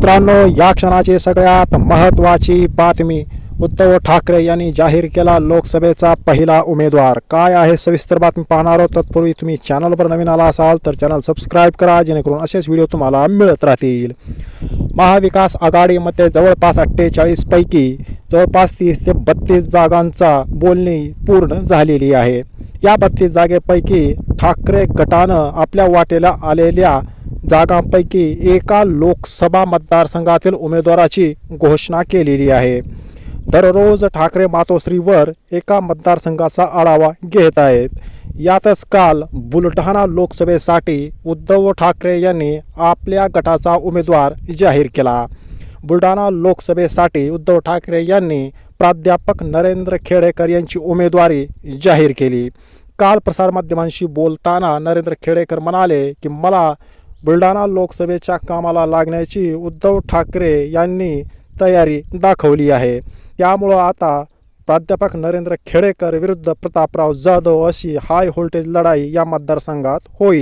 मित्रांनो या क्षणाची सगळ्यात महत्त्वाची बातमी उद्धव ठाकरे यांनी जाहीर केला लोकसभेचा पहिला उमेदवार. काय आहे सविस्तर बातमी पाहणार आहोत? तत्पूर्वी तुम्ही चॅनलवर नवीन आला असाल तर चॅनल सबस्क्राईब करा जेणेकरून असेच व्हिडिओ तुम्हाला मिळत राहतील. महाविकास आघाडीमध्ये जवळपास अठ्ठेचाळीसपैकी जवळपास तीस ते बत्तीस जागांचा बोलणी पूर्ण झालेली आहे. या बत्तीस जागेपैकी ठाकरे गटानं आपल्या वाटेला आलेल्या जागांपैकी एका लोकसभा मतदारसंघातील उमेदवाराची घोषणा केलेली आहे. दररोज ठाकरे मातोश्रीवर एका मतदारसंघाचा आढावा घेत आहेत. यातच काल बुलढाणा लोकसभेसाठी उद्धव ठाकरे यांनी आपल्या गटाचा उमेदवार जाहीर केला. बुलढाणा लोकसभेसाठी उद्धव ठाकरे यांनी प्राध्यापक नरेंद्र खेडेकर यांची उमेदवारी जाहीर केली. काल प्रसारमाध्यमांशी बोलताना नरेंद्र खेडेकर म्हणाले की मला बुलढाणा लोकसभेच्या कामाला लागण्याची उद्धव ठाकरे यांनी तयारी दाखवली आहे. त्यामुळं आता प्राध्यापक नरेंद्र खेडेकर विरुद्ध प्रतापराव जाधव अशी हाय व्होल्टेज लढाई या मतदारसंघात होईल.